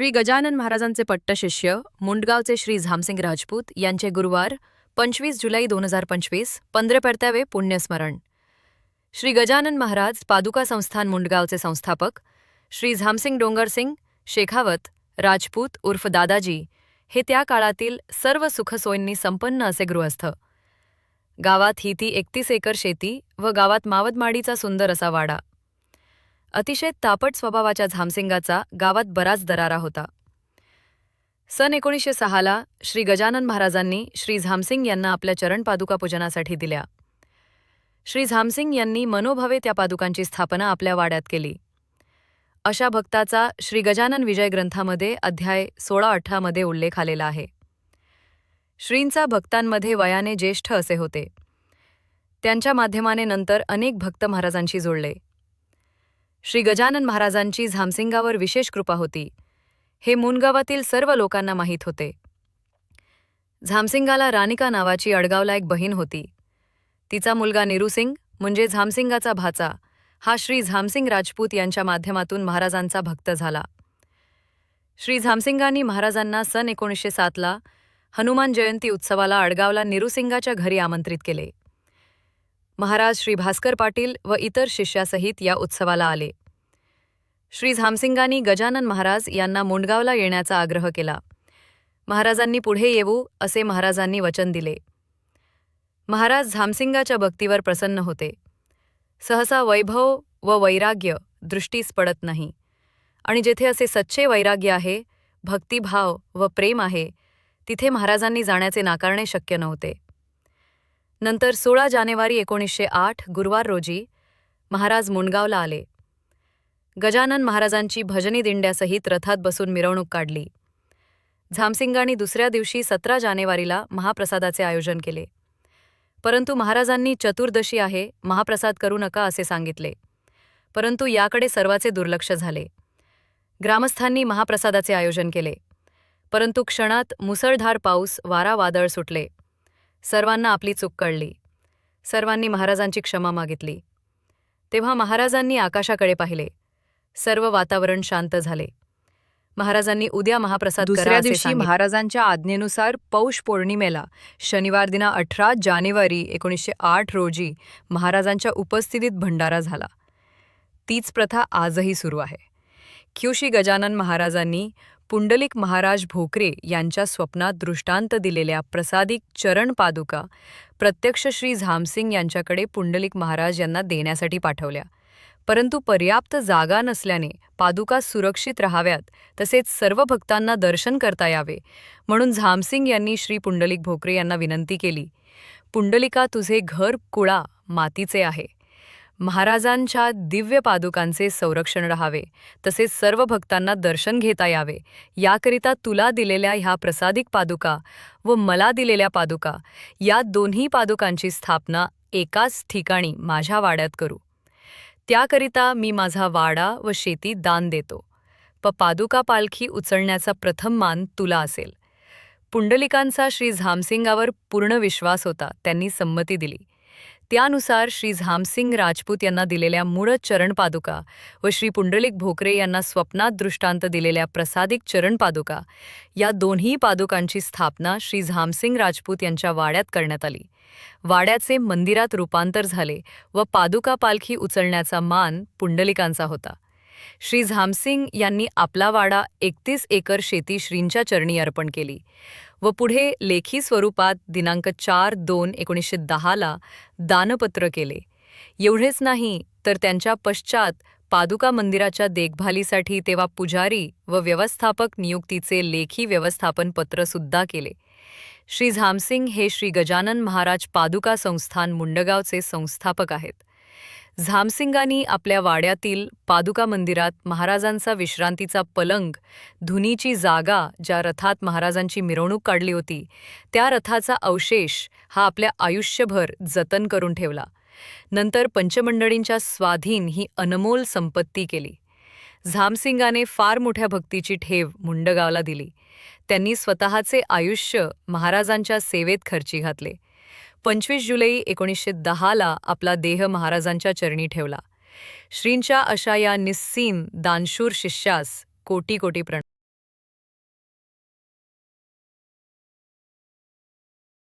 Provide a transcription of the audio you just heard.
श्री गजानन महाराजांचे पट्टशिष्य मुंडगावचे श्री झामसिंग राजपूत यांचे गुरुवार पंचवीस जुलै दोन हजार पंचवीस पंधरपडत्यावे पुण्यस्मरण. श्री गजानन महाराज पादुका संस्थान मुंडगावचे संस्थापक श्री झामसिंग डोंगरसिंग शेखावत राजपूत उर्फ दादाजी हे त्या काळातील सर्व सुखसोयींनी संपन्न असे गृहस्थ. गावात ही ती एकतीस एकर शेती व गावात मावदमाडीचा सुंदर असा वाडा. अतिशय तापट स्वभावाच्या झामसिंगाचा गावात बराच दरारा होता. सन एकोणीसशे सहाला श्री गजानन महाराजांनी श्री झामसिंग यांना आपल्या चरणपादुका पूजनासाठी दिल्या. श्री झामसिंग यांनी मनोभावे त्या पादुकांची स्थापना आपल्या वाड्यात केली. अशा भक्ताचा श्री गजानन विजय ग्रंथामध्ये अध्याय सोळा अठरामध्ये उल्लेख आलेला आहे. श्रींचा भक्तांमध्ये वयाने ज्येष्ठ असे होते. त्यांच्या माध्यमाने नंतर अनेक भक्त महाराजांशी जोडले. श्री गजानन महाराजांची झामसिंगावर विशेष कृपा होती. हे मुनगावातील सर्व लोकांना माहीत होते. झामसिंगाला रानिका नावाची अडगावला एक बहीण होती. तिचा मुलगा निरुसिंग म्हणजे झामसिंगाचा भाचा हा श्री झामसिंग राजपूत यांच्या माध्यमातून महाराजांचा भक्त झाला. श्री झामसिंगांनी महाराजांना सन एकोणीसशे सातला हनुमान जयंती उत्सवाला अडगावला निरुसिंगाच्या घरी आमंत्रित केले. महाराज श्री भास्कर पाटील व इतर शिष्यासहित या उत्सवाला आले. श्री झामसिंगांनी गजानन महाराज यांना मुंडगावला येण्याचा आग्रह केला. महाराजांनी पुढे येऊ असे महाराजांनी वचन दिले. महाराज झामसिंगाच्या भक्तीवर प्रसन्न होते. सहसा वैभव व वैराग्य दृष्टीस पडत नाही. आणि जेथे असे सच्चे वैराग्य आहे भक्तिभाव व प्रेम आहे तिथे महाराजांनी जाण्याचे नाकारणे शक्य नव्हते. नंतर सोळा जानेवारी एकोणीसशे आठ गुरुवार रोजी महाराज मुंडगावला आले. गजानन महाराजांची भजनी दिंड्यासहित रथात बसून मिरवणूक काढली. झामसिंगांनी दुसऱ्या दिवशी सतरा जानेवारीला महाप्रसादाचे आयोजन केले. परंतु महाराजांनी चतुर्दशी आहे महाप्रसाद करू नका असे सांगितले. परंतु याकडे सर्वाचे दुर्लक्ष झाले. ग्रामस्थांनी महाप्रसादाचे आयोजन केले. परंतु क्षणात मुसळधार पाऊस वारा वादळ सुटले. सर्वांना आपली चूक कळली. सर्वांनी महाराजांची क्षमा मागितली. तेव्हा महाराजांनी आकाशाकडे पाहिले. सर्व वातावरण शांत झाले. महाराजांनी उद्या महाप्रसाद दुसऱ्या दिवशी. महाराजांच्या आज्ञेनुसार पौष पौर्णिमेला शनिवार दिना अठरा जानेवारी एकोणीसशे आठ रोजी महाराजांच्या उपस्थितीत भंडारा झाला. तीच प्रथा आजही सुरू आहे. क्युशी गजानन महाराजांनी पुंडलिक महाराज भोकरे यांच्या स्वप्नात दृष्टांत दिलेल्या प्रसादिक चरण पादुका प्रत्यक्ष श्री झामसिंग यांच्याकडे पुंडलिक महाराज यांना देण्यासाठी पाठवल्या. परंतु पर्याप्त जागा नसल्याने पादुका सुरक्षित राहाव्यात तसेच सर्व भक्तांना दर्शन करता यावे म्हणून झामसिंग यांनी श्री पुंडलिक भोकरे यांना विनंती केली. पुंडलिका तुझे घर कुळा मातीचे आहे. महाराजांच्या दिव्य पादुकांचे संरक्षण राहावे तसेच सर्व भक्तांना दर्शन घेता यावे. याकरिता तुला दिलेल्या ह्या प्रसादिक पादुका व मला दिलेल्या पादुका या दोन्ही पादुकांची स्थापना एकाच ठिकाणी माझ्या वाड्यात करू. त्याकरिता मी माझा वाडा व शेती दान देतो. प पादुका पालखी उचलण्याचा प्रथम मान तुला असेल. पुंडलिकांचा श्री झामसिंगावर पूर्ण विश्वास होता त्यांनी संमती दिली. त्यानुसार श्री झामसिंग राजपूत यांना दिलेल्या मूळ चरणपादुका व श्री पुंडलिक भोकरे यांना स्वप्नात दृष्टांत दिलेल्या प्रसादिक चरणपादुका या दोन्ही पादुकांची स्थापना श्री झामसिंग राजपूत यांच्या वाड्यात करण्यात आली. वाड्याचे मंदिरात रूपांतर झाले व पादुका पालखी उचलण्याचा मान पुंडलिकांचा होता. श्री झामसिंग यांनी आपला वाडा एकतीस एकर शेती श्रींच्या चरणी अर्पण केली व पुढे लेखी स्वरूपात दिनांक चार दोन एकोणीसशे दहाला दानपत्र केले. एवढेच नाही तर त्यांच्या पश्चात पादुका मंदिराच्या देखभालीसाठी तेव्हा पुजारी व व्यवस्थापक नियुक्तीचे लेखी व्यवस्थापन पत्रसुद्धा केले. श्री झामसिंग हे श्री गजानन महाराज पादुका संस्थान मुंडगावचे संस्थापक आहेत. झामसिंगांनी आपल्या वाड्यातील पादुका मंदिरात महाराजांचा विश्रांतीचा पलंग धुनीची जागा ज्या रथात महाराजांची मिरवणूक काढली होती त्या रथाचा अवशेष हा आपल्या आयुष्यभर जतन करून ठेवला. नंतर पंचमंडळींच्या स्वाधीन ही अनमोल संपत्ती केली. झामसिंगाने फार मोठ्या भक्तीची ठेव मुंडगावला दिली. त्यांनी स्वतःचे आयुष्य महाराजांच्या सेवेत खर्ची घातले. पंचवीस जुलै एकोणीसशे दहाला आपला देह महाराजांच्या चरणी ठेवला. श्रींच्या अशा या निस्सीम दानशूर शिष्यास कोटी कोटी प्रण